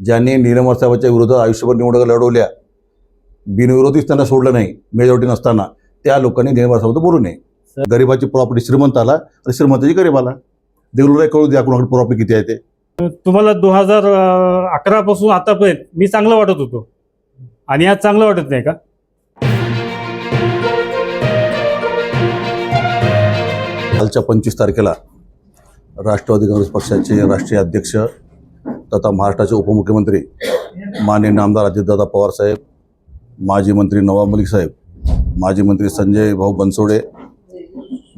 ज्यांनी निलम साहेबाच्या विरोधात आयुष्यभर निवडणुका लढवल्या बिनविरोधीच त्यांना सोडलं नाही मेजॉरिटी नसताना त्या लोकांनी निलम साहेबाबद्दल बोलू नये. गरिबाची प्रॉपर्टी श्रीमंताला आणि श्रीमंताची गरिबाला देऊळ कळू द्या कोणाकडे प्रॉपर्टी किती आहे ते. तुम्हाला दोन हजार अकरा पासून आतापर्यंत मी चांगलं वाटत होतो. आणि आज चांगलं वाटत नाही का? कालच्या पंचवीस तारखेला राष्ट्रवादी काँग्रेस पक्षाचे राष्ट्रीय अध्यक्ष तथा महाराष्ट्राचे उपमुख्यमंत्री माननीय नामदार अजितदादा पवार साहेब माजी मंत्री नवाब मलिक साहेब माजी मंत्री संजय भाऊ बनसोडे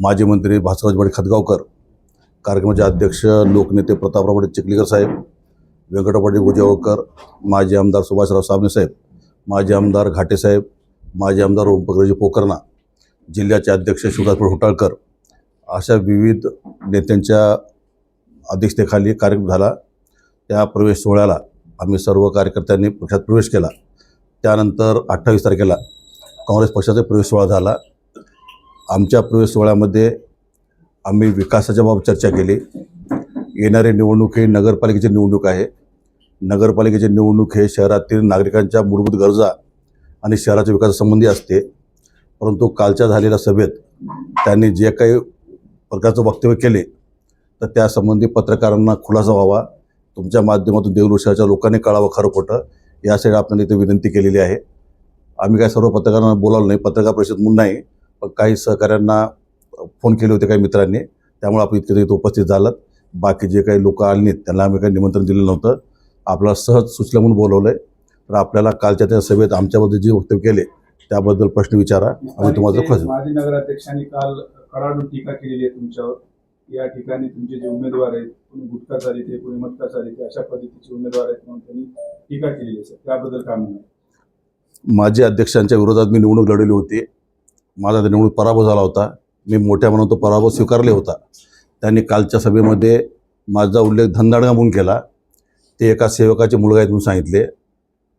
माजी मंत्री भास्करराज बडे खतगावकर कार्यक्रमाचे अध्यक्ष लोकनेते प्रतापराव बडे चिखलीकर साहेब व्यंकटपाटी गुजेवळकर माजी आमदार सुभाषराव साबणे साहेब माजी आमदार घाटे साहेब माजी आमदार ओमप्रकाशजी पोकर्णा जिल्ह्याचे अध्यक्ष शिवराजपूर होटाळकर अशा विविध नेत्यांच्या अध्यक्षतेखाली कार्यक्रम झाला. त्या प्रवेश सोहळ्याला आम्ही सर्व कार्यकर्त्यांनी पक्षात प्रवेश केला. त्यानंतर अठ्ठावीस तारखेला काँग्रेस पक्षाचा प्रवेश सोहळा झाला. आमच्या प्रवेश सोहळ्यामध्ये आम्ही विकासाच्या बाबत चर्चा केली. येणारी निवडणूक ही नगरपालिकेची निवडणूक आहे. नगरपालिकेची निवडणूक हे शहरातील नागरिकांच्या मूलभूत गरजा आणि शहराच्या विकासासंबंधी असते. परंतु कालच्या झालेल्या सभेत त्यांनी जे काही प्रकारचं वक्तव्य केले तर त्यासंबंधी पत्रकारांना खुलासा व्हावा. तुमच्या माध्यमातून शहराच्या लोकांनी कळावं खरं खोटं यासाठी आपल्याला इथे विनंती केलेली आहे. आम्ही काय सर्व पत्रकारांना बोलावलं नाही पत्रकार परिषद म्हणून नाही पण काही सहकाऱ्यांना फोन केले होते काही मित्रांनी. त्यामुळे आपण इतके इथे उपस्थित झालात. बाकी जे काही लोक आले नाहीत त्यांना आम्ही काही निमंत्रण दिलेलं नव्हतं. आपल्याला सहज सुचलं म्हणून बोलवलं आहे तर आपल्याला कालच्या त्या सभेत आमच्याबद्दल जे वक्तव्य केले त्याबद्दल प्रश्न विचारा. आम्ही तुम्हाला माजी नगराध्यक्षांनी काल कडाडून टीका केलेली आहे तुमच्यावर. या ठिकाणी तुमचे जे उमेदवार आहेत कोणी गुटखा चालिते कोणी मटका चालिते अशा पद्धतीचे उमेदवार आहेत म्हणून त्यांनी टीका केलेली आहे सर. त्याबद्दल काय म्हणणार माजी अध्यक्षांच्या विरोधात मी निवडणूक लढवली होती. माझा निवडणूक पराभव झाला होता. मी मोठ्या मनात तो पराभव स्वीकारले होता. त्यांनी कालच्या सभेमध्ये माझा उल्लेख धनदाडगा म्हणून केला. ते एका सेवकाचे मुलगा आहेत म्हणून सांगितले.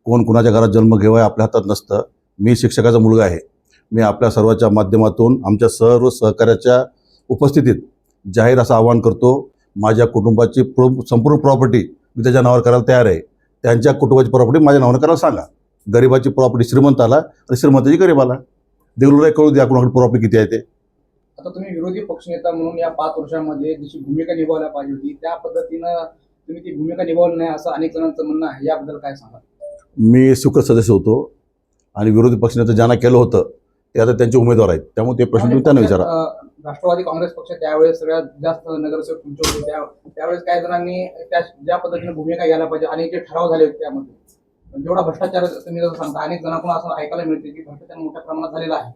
कोण कुणाच्या घरात जन्म घेवाय आपल्या हातात नसतं. मी शिक्षकाचा मुलगा आहे. मी आपल्या सर्वांच्या माध्यमातून आमच्या सर्व सहकार्याच्या उपस्थितीत जाहीर असं आवाहन करतो. माझ्या कुटुंबाची प्रो संपूर्ण प्रॉपर्टी मी त्याच्या नावावर करायला तयार आहे. त्यांच्या कुटुंबाची प्रॉपर्टी माझ्या नावावर करायला सांगा. गरिबाची प्रॉपर्टी श्रीमंताला आणि श्रीमंताची गरिबाला देऊळ कळू द्या कुणाकडे प्रॉपर्टी किती आहे ते. आता तुम्ही विरोधी पक्षनेता म्हणून या पाच वर्षामध्ये जशी भूमिका निभावल्या पाहिजे होती त्या पद्धतीनं तुम्ही ती भूमिका निभावली नाही असं अनेक जणांचं म्हणणं आहे. याबद्दल काय सांगा मी स्वीकृत सदस्य होतो आणि विरोधी पक्षनेते ज्यांना केलं होतं ते आता त्यांचे उमेदवार आहेत. त्यामुळे ते प्रश्न तुम्ही त्यांना विचारा. राष्ट्रवादी काँग्रेस पक्ष त्यावेळेस सगळ्यात जास्त नगरसेवक तुमचे होते. त्या त्यावेळेस काही जणांनी त्या ज्या पद्धतीने भूमिका घ्यायला पाहिजे आणि जे ठराव झाले होते त्यामध्ये. पण जेवढा भ्रष्टाचार तुम्ही जसं सांगता अनेक जणांकडून असं ऐकायला मिळते की भ्रष्टाचार मोठ्या प्रमाणात झालेला आहे.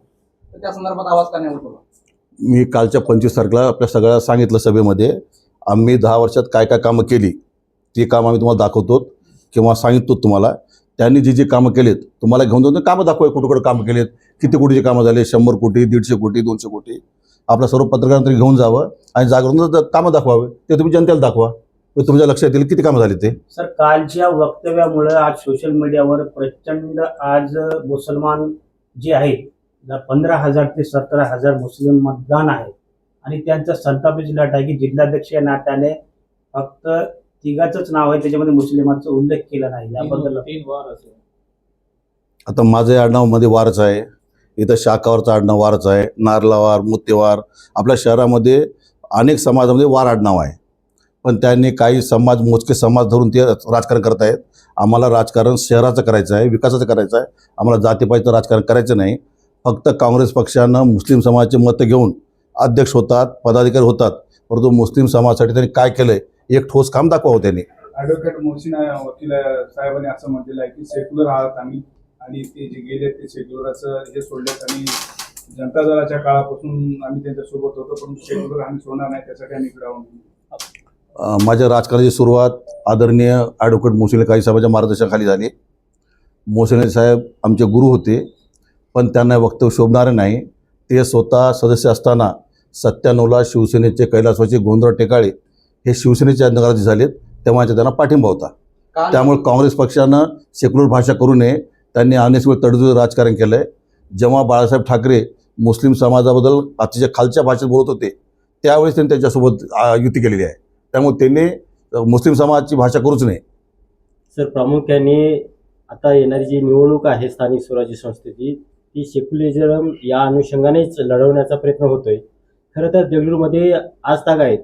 तर त्या संदर्भात आवाज का नाही मी कालच्या पंचवीस तारखेला आपल्या सगळ्या सांगितलं सभेमध्ये आम्ही दहा वर्षात काय काय कामं केली ती कामं आम्ही तुम्हाला दाखवतो किंवा सांगिततो तुम्हाला. त्यांनी जी जी कामं केलीत तुम्हाला घेऊन जाऊन कामं दाखवाय कुठं कुठं कामं केलीत किती कोटीचे कामं झाले शंभर कोटी दीडशे कोटी दोनशे कोटी. आपल्या सर्व पत्रकारांतरी घेऊन जावं आणि जागरून ज- कामं दाखवावे ते तुम्ही जनतेला दाखवा. ते तुमच्या लक्षात येईल किती कामं झाली ते. सर कालच्या वक्तव्यामुळे आज सोशल मीडियावर प्रचंड आज मुसलमान जे आहेत पंधरा हजार ते सतरा हजार मुस्लिम मतदान आहे आणि त्यांचा संतापाची लाट आहे की जिल्हाध्यक्ष या नात्याने फक्त तिघाचंच नाव आहे त्याच्यामध्ये मुस्लिमांचा उल्लेख केला नाही. याबद्दल आता माझं आडनावमध्ये वारच आहे. इथं शाखावरचं आडनाव वारच आहे. नारलावार मुत्तेवार आपल्या शहरामध्ये अनेक समाजामध्ये वार आडनाव आहे. पण त्यांनी काही समाज मोजके समाज धरून ते राजकारण करत आहेत. आम्हाला राजकारण शहराचं करायचं आहे विकासाचं करायचं आहे. आम्हाला जातीपातीचं राजकारण करायचं नाही. फक्त काँग्रेस पक्षानं मुस्लिम समाजाचे मतं घेऊन अध्यक्ष होतात पदाधिकारी होतात. परंतु मुस्लिम समाजासाठी त्यांनी काय केलं आहे एक ठोस काम दाखवावं त्यांनी. ॲडव्होकेट मोहसिन वकील साहेबांनी असं म्हटलेलं आहे की सेक्युलर आहात आम्ही. आणि ते जे गेले ते सेक्युलरचं हे सोडलेत आणि जनता दलाच्या काळापासून आम्ही त्यांच्यासोबत होतो पण सेक्युलर आम्ही सोडणार नाही त्यासाठी आम्ही इकडे आहोत. अ, माझ्या राजकारणाची सुरुवात आदरणीय ॲडव्होकेट मोसिले काही साहेबांच्या मार्गदर्शनाखाली झाली. मोसिले साहेब आमचे गुरु होते पण त्यांना हे वक्तव्य शोभणारे नाही. ते स्वतः सदस्य असताना सत्त्याण्णवला शिवसेनेचे कैलासवासी गोंधळ टेकाळे हे शिवसेनेचे नगराध्यक्ष झालेत तेव्हाचा त्यांना पाठिंबा होता. त्यामुळे काँग्रेस पक्षानं सेक्युलर भाषा करू नये त्यांनी अनेक वेळ तडजोड राजकारण केलं आहे जेव्हा बाळासाहेब ठाकरे मुस्लिम समाजाबद्दल अतिशय खालच्या भाषेत बोलत होते त्यावेळेस त्यांनी त्यांच्यासोबत युती केलेली आहे. त्यामुळे त्यांनी मुस्लिम समाजाची भाषा करूच नये. सर प्रामुख्याने आता येणारी जी निवडणूक आहे स्थानिक स्वराज्य संस्थेची ती सेक्युलरिझम या अनुषंगानेच लढवण्याचा प्रयत्न होतोय. खरं तर देगलूरमध्ये आज ताग आहेत.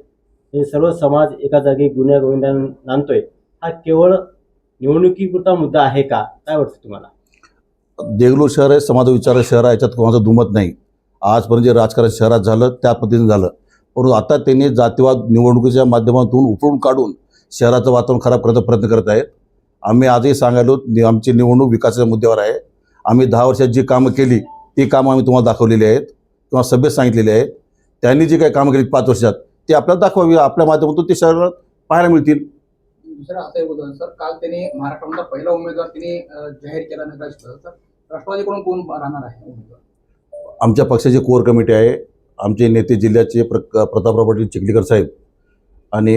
हे सर्व समाज एका जागी गुन्ह्या गोविंदा नांदतोय हा केवळ निवडणुकीपुरता मुद्दा आहे का? काय वाटतं तुम्हाला? देगलूर शहर आहे समाज विचार शहर आहे याच्यात कोणाचं दुमत नाही. आजपर्यंत जे राजकारण शहरात झालं त्या पद्धतीने झालं. परंतु आता त्यांनी जातीवाद निवडणुकीच्या माध्यमातून उपळून काढून शहराचं वातावरण खराब करण्याचा प्रयत्न करत आहेत. आम्ही आजही सांगायलो आमची निवडणूक विकासाच्या मुद्द्यावर आहे. आम्ही दहा वर्षात जी कामं केली ती कामं आम्ही तुम्हाला दाखवलेली आहेत किंवा सभेत सांगितलेली आहेत. त्यांनी जी काही कामं केली पाच वर्षात ती आपल्याला दाखवावी आपल्या माध्यमातून ते शहरात पाहायला मिळतील. दुसरं असं सर काल त्यांनी महाराष्ट्रामधला पहिला उमेदवार त्यांनी जाहीर केला नगराध्यक्ष तर राष्ट्रवादीकडून कोण राहणार आहे आमच्या पक्षाची कोर कमिटी आहे. आमचे नेते जिल्ह्याचे प्र प्रतापराव पाटील चिखलीकर साहेब आणि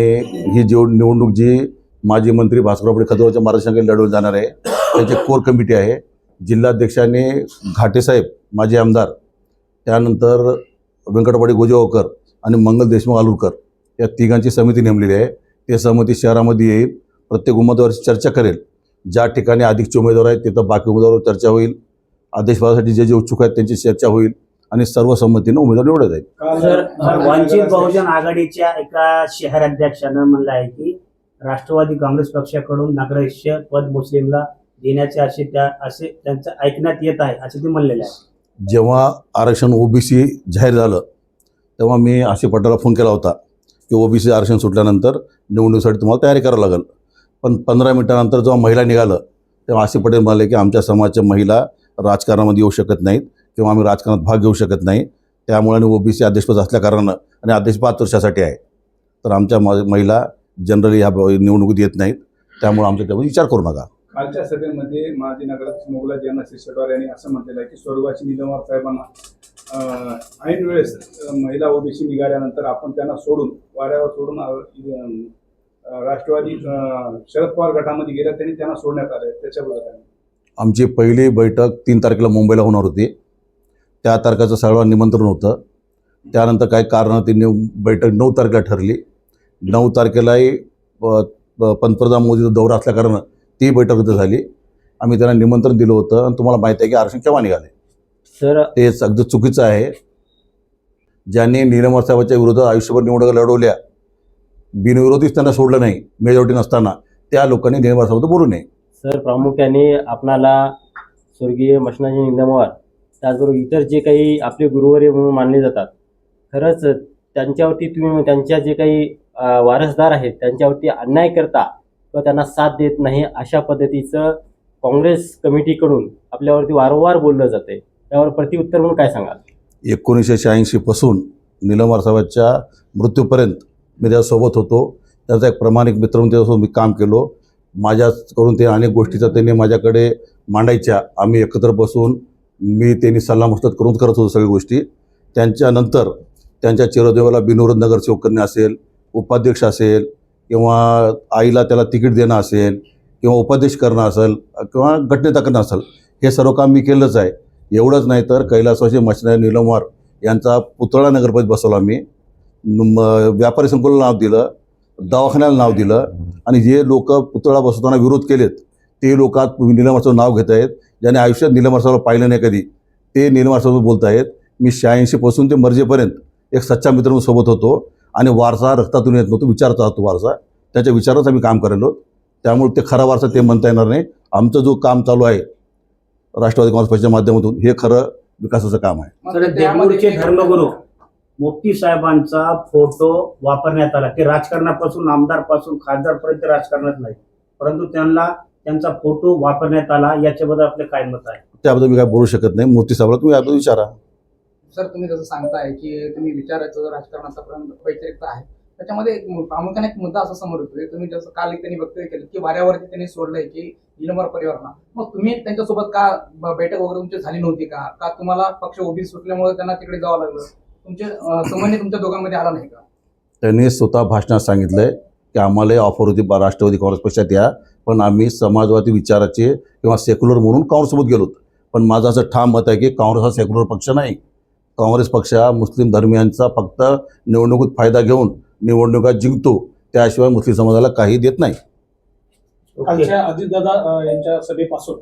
ही जेव निवडणूक जी माजी मंत्री भास्करराव पाटील खदवाच्या मार्गदर्शनाखाली लढवली जाणार आहे त्याची कोर कमिटी आहे. जिल्हाध्यक्षाने घाटे साहेब माजी आमदार त्यानंतर व्यंकटवाडी गोजेगावकर आणि मंगल देशमुख आलूरकर या तिघांची समिती नेमलेली आहे. ते समिती शहरामध्ये येईल. प्रत्येक उमेदवाराची चर्चा करेल. ज्या ठिकाणी अधिकचे उमेदवार आहेत तिथं बाकी उमेदवारावर चर्चा होईल. आदेश पदासाठी जे जे उत्सुक आहेत त्यांची चर्चा होईल आणि सर्वसंमतीनं उमेदवार सर काल वंचित बहुजन आघाडीच्या एका शहराध्यक्षानं म्हणलं आहे की राष्ट्रवादी काँग्रेस पक्षाकडून नगराध्यक्ष पद मुस्लिमला देण्याचे असे त्या असे त्यांचं ऐकण्यात येत आहे असे ते म्हणलेले आहे. जेव्हा आरक्षण ओबीसी जाहीर झालं तेव्हा मी आशिफ पटेलला फोन केला होता की ओबीसी आरक्षण सुटल्यानंतर निवडणुकीसाठी तुम्हाला तयारी करावी लागेल. पण पंधरा मिनिटानंतर जेव्हा महिला निघालं तेव्हा आसिफ पटेल म्हणाले की आमच्या समाजाच्या महिला राजकारणामध्ये येऊ शकत नाहीत किंवा आम्ही राजकारणात भाग घेऊ शकत नाही. त्यामुळे ओबीसी अध्यक्षपद असल्याकारणानं आणि अध्यक्ष पाच वर्षासाठी आहे. तर आमच्या म- महिला जनरली ह्या निवडणुकीत येत नाहीत. त्यामुळे आमच्या त्यावर विचार करू नका. कालच्या सभेमध्ये माजी नगराध्यक्ष मोगला यांना शिरसटवार यांनी असं म्हटलेलं आहे की स्वर्गाची निलमवार साहेबांना ऐन वेळेस महिला ओबीसी निघाल्यानंतर आपण त्यांना सोडून वाड्यावर सोडून राष्ट्रवादी शरद पवार गटामध्ये गेल्या त्यांनी त्यांना सोडण्यात आले त्याच्याबद्दल काय? आमची पहिली बैठक तीन तारखेला मुंबईला होणार होती. त्या तारखेचं सगळं निमंत्रण होतं. त्यानंतर काही कारणानं ती निव बैठक नऊ तारखेला ठरली. नऊ तारखेलाही पंतप्रधान मोदीचा दौरा असल्याकारणानं ती बैठक रद्द झाली. आम्ही त्यांना निमंत्रण दिलं होतं. आणि तुम्हाला माहिती आहे की आरक्षण केव्हा निघाले? सर ते अगदी चुकीचं आहे. ज्यांनी निलमवार साहेबाच्या विरोधात आयुष्यभर निवडणुका लढवल्या बिनविरोधीच त्यांना सोडलं नाही मेजॉरिटी नसताना. त्या लोकांनी साहेबाबद्दल बोलू नये. सर प्रामुख्याने आपणाला स्वर्गीय मशनाजी निंदमवार त्याचबरोबर इतर जे काही आपले गुरुवारी म्हणून मानले जातात खरंच त्यांच्यावरती तुम्ही त्यांच्या जे काही वारसदार आहेत त्यांच्यावरती अन्याय करता किंवा त्यांना साथ देत नाही अशा पद्धतीचं काँग्रेस कमिटीकडून आपल्यावरती वारंवार बोललं जाते त्यावर प्रतिउत्तर म्हणून काय सांगाल? एकोणीसशे शहाऐंशीपासून निलमवार साहेबांच्या मृत्यूपर्यंत मी त्यासोबत होतो. त्याचा एक प्रामाणिक मित्र म्हणून त्याच्यासोबत मी काम केलो. माझ्याकडून ते अनेक गोष्टीचा त्यांनी माझ्याकडे मांडायच्या. आम्ही एकत्र बसून मी त्यांनी सल्लामसलत करून करत होतो सगळ्या गोष्टी. त्यांच्यानंतर त्यांच्या चिरदेवाला बिनविरोध नगरसेवक करणे असेल उपाध्यक्ष असेल किंवा आईला त्याला तिकीट देणं असेल किंवा उपाध्यक्ष करणं असेल किंवा गटनेता करणं असेल हे सर्व काम मी केलंच आहे. एवढंच नाही तर कैलासवासी मशिनरी निलमवार यांचा पुतळा नगरपरिषद बसवला मी. व्यापारी संकुलाला नाव दिलं दवाखान्याला नाव दिलं आणि जे लोक पुतळा बसवताना विरोध केलेत ते लोक आज निलमवारचं नाव घेत आहेत. ज्याने आयुष्यात निलमवार पाहिलं नाही कधी ते निलमवार बोलत आहेत मी शहाऐंशीपासून ते मर्जेपर्यंत एक सच्चा मित्र म्हणून सोबत होतो आणि वारसा रक्तातून येत नव्हतो. विचारचा होतो वारसा. त्याच्या विचारच आम्ही काम करायलो त्यामुळे ते खरा वारसा ते म्हणता येणार नाही. आमचं जो काम चालू आहे राष्ट्रवादी काँग्रेस पक्षाच्या माध्यमातून हे खरं विकासाचं काम आहे. मुफ्ती साहेबांचा फोटो वापरण्यात आला. ते राजकारणापासून आमदारपासून खासदारपर्यंत राजकारणात नाही. परंतु त्यांना त्यांचा फोटो वापरण्यात आला याच्याबद्दल आपले काय मत आहे? त्याबद्दल मी काय बोलू शकत नाही. मोती साहेबला तुम्ही याबद्दल विचारा. सर तुम्ही जसं सांगताय की तुम्ही विचारायचं जो राजकारण आतापर्यंत वैचारिकता आहे. त्याच्यामध्ये एक प्रामुख्याने एक मुद्दा असा समोर येतोय. तुम्ही जसं काल एक त्यांनी वक्तव्य केलं की वाऱ्यावरती त्यांनी सोडलंय की निलंबर परिवारांना. मग तुम्ही त्यांच्यासोबत का बैठक वगैरे तुमची झाली नव्हती का? का तुम्हाला पक्ष उभी सुटल्यामुळे त्यांना तिकडे जावं लागलं? तुमचे अं, समन्वय तुमच्या दोघांमध्ये आला नाही का? त्यांनी स्वतः भाषणात सांगितलं आहे की आम्हाला ऑफर होती राष्ट्रवादी काँग्रेस पक्षात या पण आम्ही समाजवादी विचाराचे किंवा सेक्युलर म्हणून काँग्रेससोबत गेलो पण माझं असं ठाम मत आहे की काँग्रेस हा सेक्युलर पक्ष नाही. काँग्रेस पक्ष हा मुस्लिम धर्मियांचा फक्त निवडणुकीत फायदा घेऊन निवडणुका जिंकतो त्याशिवाय मुस्लिम समाजाला काही देत नाही. कालच्या अजितदादा अ, यांच्या सभेपासून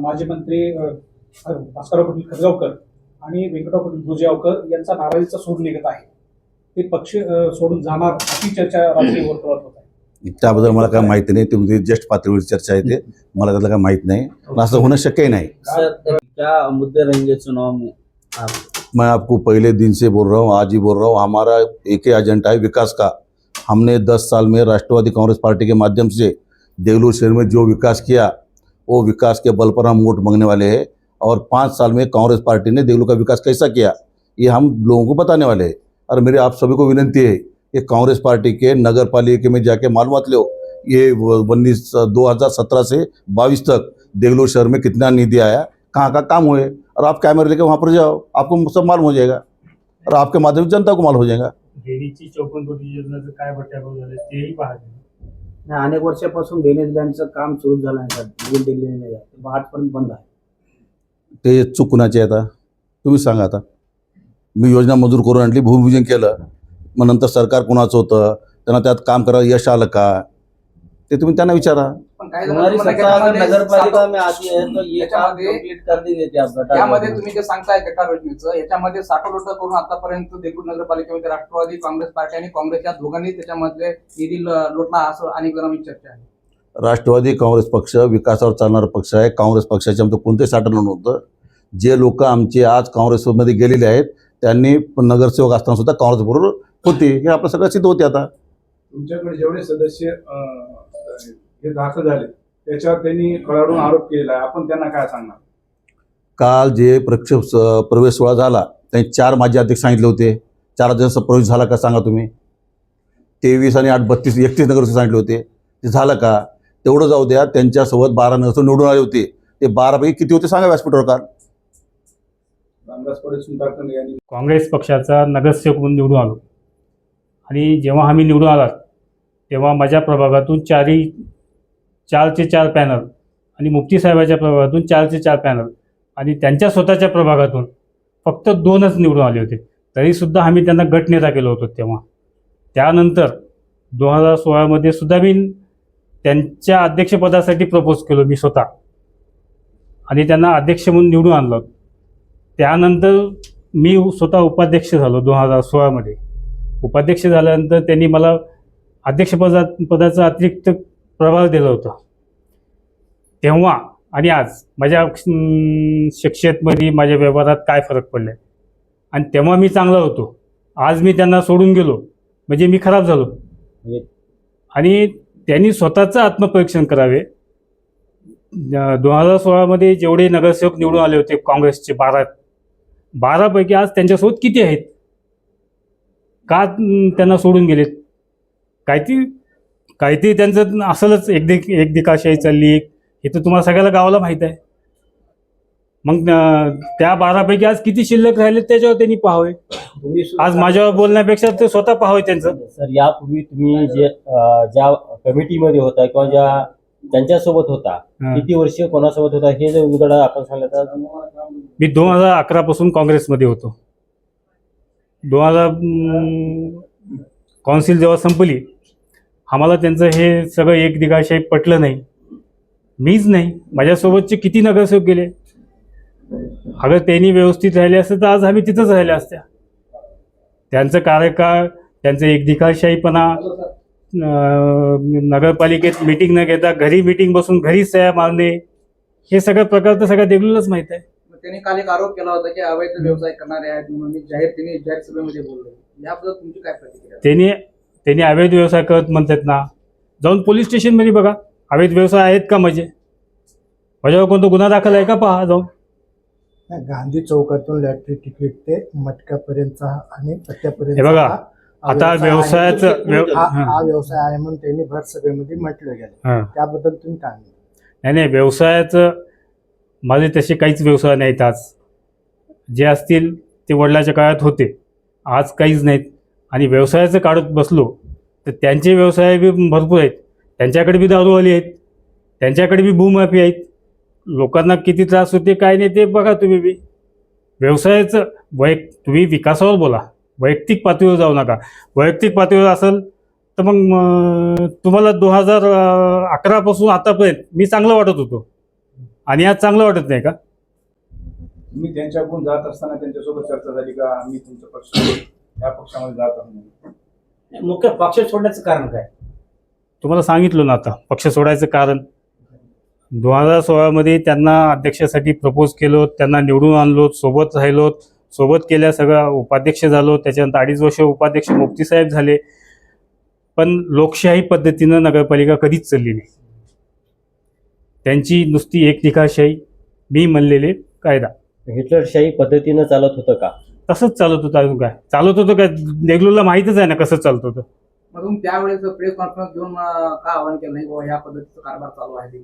माजी मंत्री भास्करराव पाटील खतगावकर आणि व्यंकटराव पाटील भुजगावकर यांचा नाराजीचा सूर निघत आहे. ते पक्ष सोडून जाणार अशी चर्चा राजकीय वर्तुळात होत आहे. त्याबद्दल मला काय माहिती नाही. तुमची ज्येष्ठ पातळीवर चर्चा आहे ते. मला त्यातलं काय माहीत नाही. असं होणं शक्यही नहीं. सर क्या मुद्दे रहेंगे चुनाव में आप मैं आपको पहले दिन से बोल रहा हूँ आज ही बोल रहा हूँ हमारा एक ही एजेंडा है विकास का। हमने 10 साल में राष्ट्रवादी कांग्रेस पार्टी के माध्यम से देवलूर शहर में जो विकास किया वो विकास के बल पर हम वोट मांगने वाले हैं। और पाँच साल में कांग्रेस पार्टी ने देवलूर का विकास कैसा किया ये हम लोगों को बताने वाले हैं। और मेरी आप सभी को विनंती है कि कांग्रेस पार्टी के नगर पालिके में जाके मालूमात लो। ये उन्नीस दो हज़ार सत्रह से बाईस तक देवलूर शहर में कितना निधि आया कहाँ का काम हुए और आप कैमरे लेके वहाँ पर जाओ आपको सब मालूम हो जाएगा और आपके माध्यम से जनता को मालूम हो जाएगा। देवीची चौपन्न कोटी योजनेचं काय बट्ट्याबोळ झाले तेही पाहायचं नाही, अनेक वर्षापासून ड्रेनेज लाईनचं काम सुरू झालं नाही सर. बिल दिलेलं नाही आजपर्यंत बंद आहे. ते चूक कुणाची आहे आता. तुम्ही सांगा आता. मी योजना मंजूर करून आणली भूमिपूजन केलं. मग नंतर सरकार कुणाचं होतं? त्यांना त्यात काम करायला यश आलं का? ते तुम्ही त्यांना विचारा. हमारी सत्ता अगर त्याच्यामध्ये में आती है तो ये काम याच्यामध्ये- कंप्लीट कर देंगे क्या आप गटार यामध्ये योजना? तुम्ही जे सांगताय गटार योजनेचं याच्यामध्ये साठवलोट करून आतापर्यंत देगूर नगरपालिकेमध्ये राष्ट्रवादी काँग्रेस पार्टी आणि काँग्रेस या दोघांनी त्याच्यामधले निधी ल- लोटला असं अनेक जणांची चर्चा आहे. राष्ट्रवादी काँग्रेस पक्ष विकासावर चालणारा पक्ष आहे. काँग्रेस पक्षाचे आमचं कोणतेही साठवलं नव्हतं. जे लोक आमचे आज काँग्रेसमध्ये गेलेले आहेत त्यांनी नगरसेवक असताना सुद्धा काँग्रेसबरोबर होते. हे आपलं सगळं सिद्ध होते आता. तुमच्याकडे जेवढे सदस्य हे दाखल झाले त्याच्यावर त्यांनी कळाडून आरोप केलेला आहे. आपण त्यांना काय सांगणार? काल जे प्रक्षेप प्रवेश सोहळा झाला त्यांनी चार माजी अध्यक्ष सांगितले होते. चार अध्यक्ष प्रवेश झाला का सांगा तुम्ही? तेवीस आणि आठ बत्तीस एकतीस नगरसेवक सांगितले होते. ते झालं का? तेवढं जाऊ द्या त्यांच्यासोबत बारा नगरसेवक निवडून आले होते. ते बारापैकी किती होते सांगा व्यासपीठावर यांनी काँग्रेस पक्षाचा नगरसेवक म्हणून निवडून आलो. आणि जेव्हा आम्ही निवडून आलात तेव्हा माझ्या प्रभागातून चारही चारचे चार पॅनल आणि मुफ्ती साहेबाच्या प्रभागातून चारचे चार पॅनल आणि त्यांच्या स्वतःच्या प्रभागातून फक्त दोनच निवडून आले होते. तरीसुद्धा आम्ही त्यांना गटनेता केलं होतं तेव्हा. त्यानंतर दोन हजार सोळामध्ये सुद्धा मी त्यांच्या अध्यक्षपदासाठी प्रपोज केलो मी स्वतः. आणि त्यांना अध्यक्ष म्हणून निवडून आणलं. त्यानंतर मी स्वतः उपाध्यक्ष झालो दोन हजार सोळामध्ये. उपाध्यक्ष झाल्यानंतर त्यांनी मला अध्यक्षपदा पदाचा अतिरिक्त प्रभार दिला होता. तेव्हा आणि आज माझ्या अं, शख्सियतमध्ये माझ्या व्यवहारात काय फरक पडले आणि तेव्हा मी चांगला होतो. आज मी त्यांना सोडून गेलो. म्हणजे मी खराब झालो. आणि त्यांनी स्वतःचं आत्मपरीक्षण करावे. दोन हजार सोळामध्ये जेवढे नगरसेवक निवडून आले होते काँग्रेसचे बारा बारापैकी आज त्यांच्यासोबत किती आहेत? का त्यांना सोडून गेलेत? काहीतरी काहीतरी त्यांचं असलंच एक एकदिकाशाही चालली. हे तर तुम्हाला सगळ्याला गावाला माहीत आहे. मग अं, त्या बारापैकी आज किती शिल्लक राहिले त्याच्यावर त्यांनी पाहावे? तुम्ही सुद्धा- आज माझ्यावर बोलण्यापेक्षा ते स्वतः पाहावे त्यांचं. सर यापूर्वी तुम्ही जे अं, ज्या कमिटीमध्ये होता किंवा ज्या त्यांच्यासोबत होता हं. किती वर्ष कोणासोबत होता हे जर उघड आपण सांगलं तर मी दोन हजार अकरापासून काँग्रेसमध्ये होतो. दोन हजार कौन्सिल जेव्हा संपली आम्हाला त्यांचं हे सगळं एक दिगाशाही पटलं नाही. मीच नाही. माझ्यासोबतचे किती नगरसेवक गेले? अगर त्यांनी व्यवस्थित राहिले असते तर आज आम्ही तिथंच राहिल्या असत्या. त्यांचं कार्यकाळ त्यांचं एक अं, नगरपालिकेत मिटिंग न घेता घरी मिटिंग बसून घरी सह्या मारणे हे सगळं प्रकार तर सगळ्या देगलूनच माहीत आहे. त्यांनी काल एक आरोप केला होता की अवैध व्यवसाय करणारे आहेत म्हणून मी जाहीर त्यांनी जाहीर सभेमध्ये बोललो. याबद्दल तुमची काय प्रतिक्रिया? त्यांनी त्यांनी अवैध व्यवसाय करत म्हणतात ना जाऊन पोलीस स्टेशनमध्ये बघा अवैध व्यवसाय आहेत का माझे माझ्यावर कोणता गुन्हा दाखल आहे का पहा जाऊन. गांधी चौकातून लॅटरी तिकीट ते मटक्यापर्यंतचा आणि पत्त्यापर्यंत हे बघा, आता व्यवसायाचं व्यव- हा व्यवसाय आहे म्हणून त्यांनी भर सभेमध्ये म्हटलं गेलं. हां. त्याबद्दल तुम्ही काय म्हणता? नाही नाही व्यवसायाचं माझे तसे काहीच व्यवसाय नाहीत आज. जे असतील ते वडिलाच्या काळात होते. आज काहीच नाहीत. आणि व्यवसायाचं काढत बसलो तर त्यांचे व्यवसाय बी भरपूर आहेत. त्यांच्याकडे बी दारूवाली आहेत. त्यांच्याकडे बी भूमाफी आहेत. लोकांना किती त्रास होते काय नाही ते बघा तुम्ही बी. व्यवसायाचं वैयक तुम्ही विकासावर बोला. वैयक्तिक पातळीवर जाऊ नका. वैयक्तिक पातळीवर असेल तर मग तुम्हाला दोन हजार अकरापासून आतापर्यंत मी चांगलं वाटत होतो. आणि आज चांगलं वाटत नाही का? तुम्ही त्यांच्याकडून जात असताना त्यांच्यासोबत चर्चा झाली का? आम्ही तुमचा पक्ष या पक्षामध्ये जात आहोत मुख्य पक्ष सोडण्याचं कारण काय? तुम्हाला सांगितलं ना आता पक्ष सोडायचं कारण. दोन हजार सोळामध्ये त्यांना अध्यक्षासाठी प्रपोज केलो त्यांना निवडून आणलो सोबत राहिलो सोबत केल्या सगळं उपाध्यक्ष झालो त्याच्यानंतर अडीच वर्ष उपाध्यक्ष मुफ्तीसाहेब झाले. पण लोकशाही पद्धतीनं नगरपालिका कधीच चालली नाही. त्यांची नुसती एकनिकाशाही मी म्हणलेले कायदा. हिटलरशाही पद्धतीनं चालत होतं का? तसंच चालत होतं अजून काय? चालत होतं काय देगलूरला माहीतच आहे ना कसं चालत होतं. मग त्यावेळेस प्रेस कॉन्फरन्स घेऊन का आवाहन केलं नाही? बाबा या पद्धतीचा कारभार चालू आहे?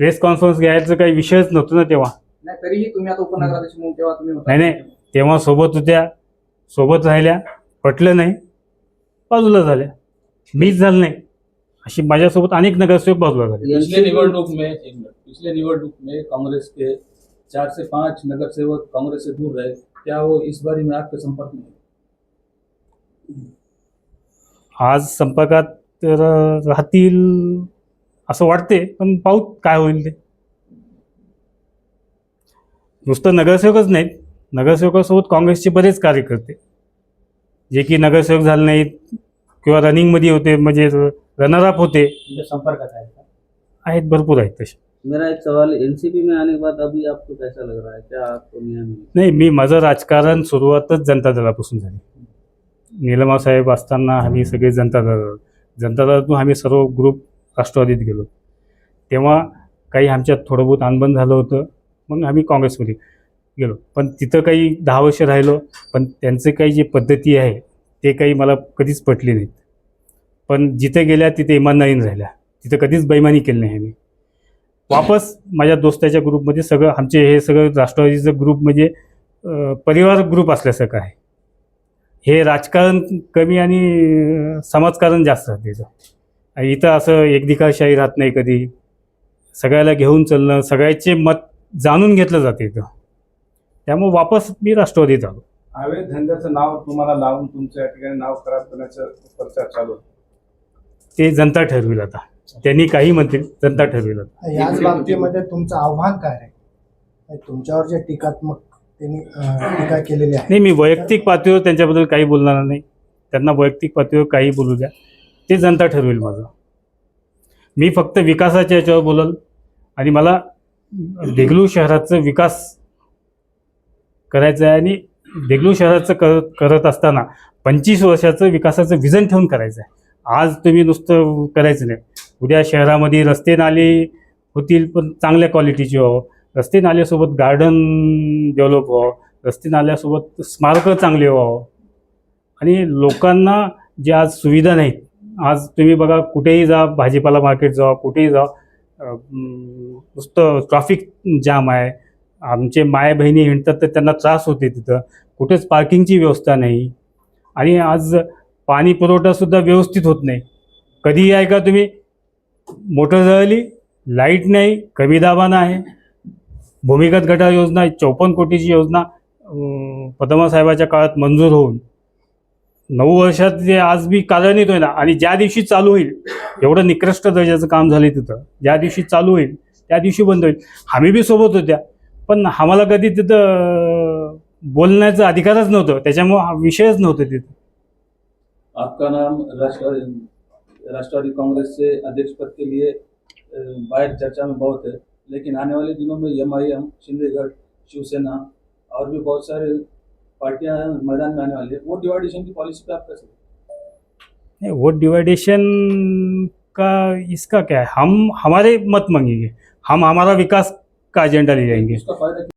प्रेस कॉन्फरन्स घ्यायचं काही विषयच नव्हतं ना तेव्हा. नाही तरीही तुम्ही आता उपनगराध्यक्ष म्हणून तेव्हा तुम्ही होता. नाही नाही. तेव्हा सोबत होत्या सोबत राहिल्या पटलं नाही बाजूला झाल्या. मीच झालं नाही. अशी माझ्यासोबत अनेक नगरसेवक बाजूला झाले. पिछले निवडणूक में एक मिनट. पिछले निवडणूक में कांग्रेस के चार से पांच नगर सेवक कांग्रेस से दूर रहे क्या वो इस बारी में आपके संपर्क में है? आज संपर्कात तर राहतील असं वाटते पण पाहू काय होईल ते. नुसतं नगरसेवकच नाहीत. नगरसेवकासोबत काँग्रेसचे बरेच कार्यकर्ते. जे की नगरसेवक झाले नाहीत किंवा रनिंगमध्ये होते म्हणजे रनरअप होते. तुमच्या संपर्कात आहे का? आहेत भरपूर आहेत तसे. मेरा एक सवाल एनसीपी में आने के बाद अभी आपको कैसा लग रहा है? क्या आपको न्याय मिला नाही मी माझं राजकारण सुरुवातच जनता दलापासून झाली. निलमा साहेब असताना आम्ही सगळे जनता दल जनता दलातून आम्ही सर्व ग्रुप राष्ट्रवादीत गेलो. तेव्हा काही आमच्यात थोडं बहुत अनबन झालं होतं मग आम्ही काँग्रेसमध्ये गेलो. पण तिथं काही दहा वर्ष राहिलो पण त्यांचे काही जे पद्धती आहे ते काही मला कधीच पटली नाहीत. पण जिथे गेल्या तिथे इमानदारीने राहिल्या. तिथं कधीच बैमानी केली नाही आम्ही. वापस माझ्या दोस्ताच्या ग्रुपमध्ये सगळं आमचे हे सगळं राष्ट्रवादीचं ग्रुप म्हणजे परिवार ग्रुप असल्यासारखं आहे. हे राजकारण कमी आणि समाजकारण जास्त त्याचं. इथं आणि इथं असं एकदिकाशाही राहत नाही कधी. सगळ्याला घेऊन चालणं सगळ्याचे मत जाणून घेतलं जाते इथं. त्यामुळे वापस मी राष्ट्रवादीत आलो. अवैध धंद्याचं नाव तुम्हाला लावून तुमच्या या ठिकाणी नाव खराब करण्याचं प्रचार चालू आहे. ते जनता ठरविल आता. त्यांनी काही म्हणतील जनता ठरविल आता. याच बाबतीमध्ये तुमचं आव्हान काय आहे? तुमच्यावर जे टीकात्मक त्यांनी अं, टीका केलेली आहे. नाही मी वैयक्तिक पातळीवर त्यांच्याबद्दल काही बोलणार नाही. त्यांना वैयक्तिक पातळीवर काही बोलू द्या. ते जनता ठरवेल माझं. मी फक्त विकासाच्या याच्यावर बोलल आणि मला देगलू शहराचं विकास करायचं आहे आणि देगलू शहराचं कर करत असताना पंचवीस वर्षाचं विकासाचं विजन ठेवून करायचं आहे आज तुम्ही नुसतं करायचं नाही. उद्या शहरामध्ये रस्ते नाले होतील पण चांगल्या क्वालिटीचे व्हावं. रस्ते नाल्यासोबत गार्डन डेव्हलप व्हावं. रस्ते नाल्यासोबत स्मारकं चांगले व्हावं. आणि लोकांना जे आज सुविधा नाहीत आज तुम्ही बघा कुठेही जा भाजीपाला मार्केट जा कुठेही जा नुसतं ट्रॅफिक जाम आहे. आमचे माय बहिणी हिंडतात तर त्यांना त्रास होते तिथं. कुठेच पार्किंगची व्यवस्था नाही. आणि आज पाणी पुरवठासुद्धा व्यवस्थित होत नाही. कधीही आहे का तुम्ही मोटर जळली लाइट नाही कमी दाबानं आहे. भूमिगत गटार योजना चौपन्न कोटीची योजना पदमासाहेबाच्या काळात मंजूर होऊन. नऊ वर्षात जे आज बी कार्यान्वित ना आणि ज्या दिवशी चालू होईल एवढं निकृष्ट दर्जाचं काम झालं तिथं. ज्या दिवशी चालू होईल त्या दिवशी बंद होईल. आम्ही बी सोबत होत्या पण आम्हाला कधी तिथं बोलण्याचं बोलण्याचा अधिकारच नव्हतं. त्याच्यामुळं हा विषयच नव्हतं तिथं. आपका नाम राष्ट्रवादी राष्ट्रवादी कांग्रेस से अध्यक्ष पद के लिए बाहेर बाहर चर्चा में बहुत है लेकिन आने वाले दिनों में एम आई एम शिंदेगढ़ शिवसेना और भी बहुत सारे पार्टियाँ मैदान में आने वाली है। वोट डिवाइडेशन की पॉलिसी पे आप कैसे नहीं वोट डिवाइडेशन का इसका क्या है? हम हमारे मत मांगेंगे हम हमारा विकास का एजेंडा ले जाएँगे